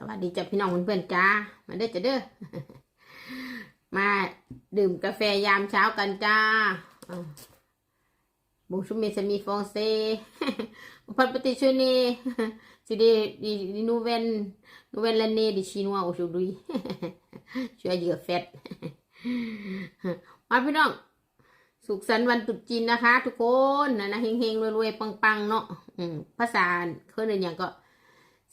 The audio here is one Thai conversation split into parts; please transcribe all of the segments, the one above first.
สวัสดีจ้ะพี่น้องเพื่อนๆจ้ามาเด้อจ้ะเด้อมาดื่มกาแฟยามเช้ากันจ้าบุชุเมสมีฟองเซพันปฏิชูเน่ si di di di nouvelle nouvelle année des chinois aujourd'hui ช่วยเยอะเฟสมาพี่น้องสุขสันต์วันตรุษจีนนะคะ ทุกคนนะนะเฮงๆรวยๆปังๆเนาะอืมภาษาเขาเรียนอย่างก็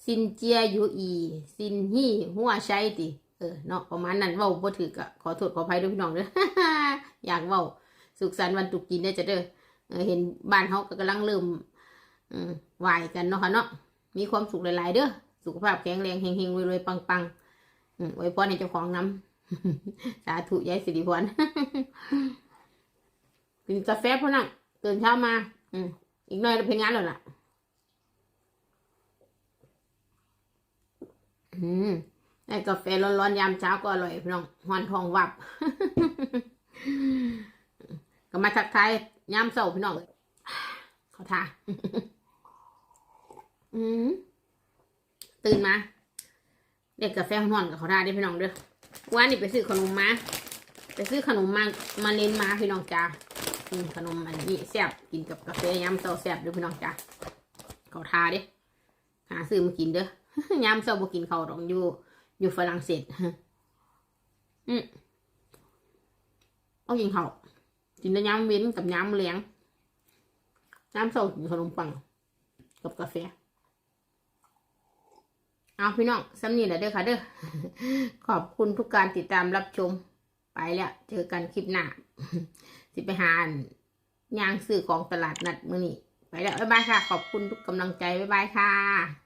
ซินเจียยูอี ซินฮี่หัวใช้ติเออเนาะประมาณนั้นเว้าบ่ถือก็ขอโทษขออภัยด้วยพี่น้องเด้ออยากเว้าสุขสันต์วันตรุษจีนได้อจ้ะเด้อเออเห็นบ้านเฮาก็กำลังเริ่มอืมไหวกันเนาะค่ะเนาะมีความสุขหลายๆเด้อสุขภาพแข็งแรงเฮงๆรวยๆปังๆอืมไว้พรให้เจ้าของน้ำสาธุยายสิริพรกินกาแฟพอนั่งตื่นเช้ามา อืมอีกหน่อยเราไปงานแล้วล่ะ อืม ได้กาแฟร้อนๆยามเช้าก็อร่อยพี่น้องหอนทองวับ ก็มาทักทายยามเช้าพี่น้องเขาทาอืมตื่นมาเด็กกาแฟหอนกับเขาทาได้พี่น้องเด้อวันนี้ไปซื้อขนมมาไปซื้อขนมมามาเล่นมาพี่น้องจ้าขนมอันนี้แซ่บกินกับกาแฟยามเช้าแซ่บเด้อพี่น้องจ้าเขาทาเด้หาซื้อมากินเด้อ ยามเช้าบ่กินข้าวดอกอยู่ อยู่ฝรั่งเศสอืมเอากินข้าวกินแต่ยามเว้นกับยามเลี้ยงยามเช้ากินขนมปัง กับกาแฟเอาพี่น้องสำนีแหละเด้อค่ะเด้อขอบคุณทุกการติดตามรับชมไปแล้ว เจอกันคลิปหน้า สิไปหานย่างซื้อของตลาดนัดมือนี้ไปแล้ว บ๊ายบายค่ะ ขอบคุณทุกกำลังใจ บ๊ายบายค่ะ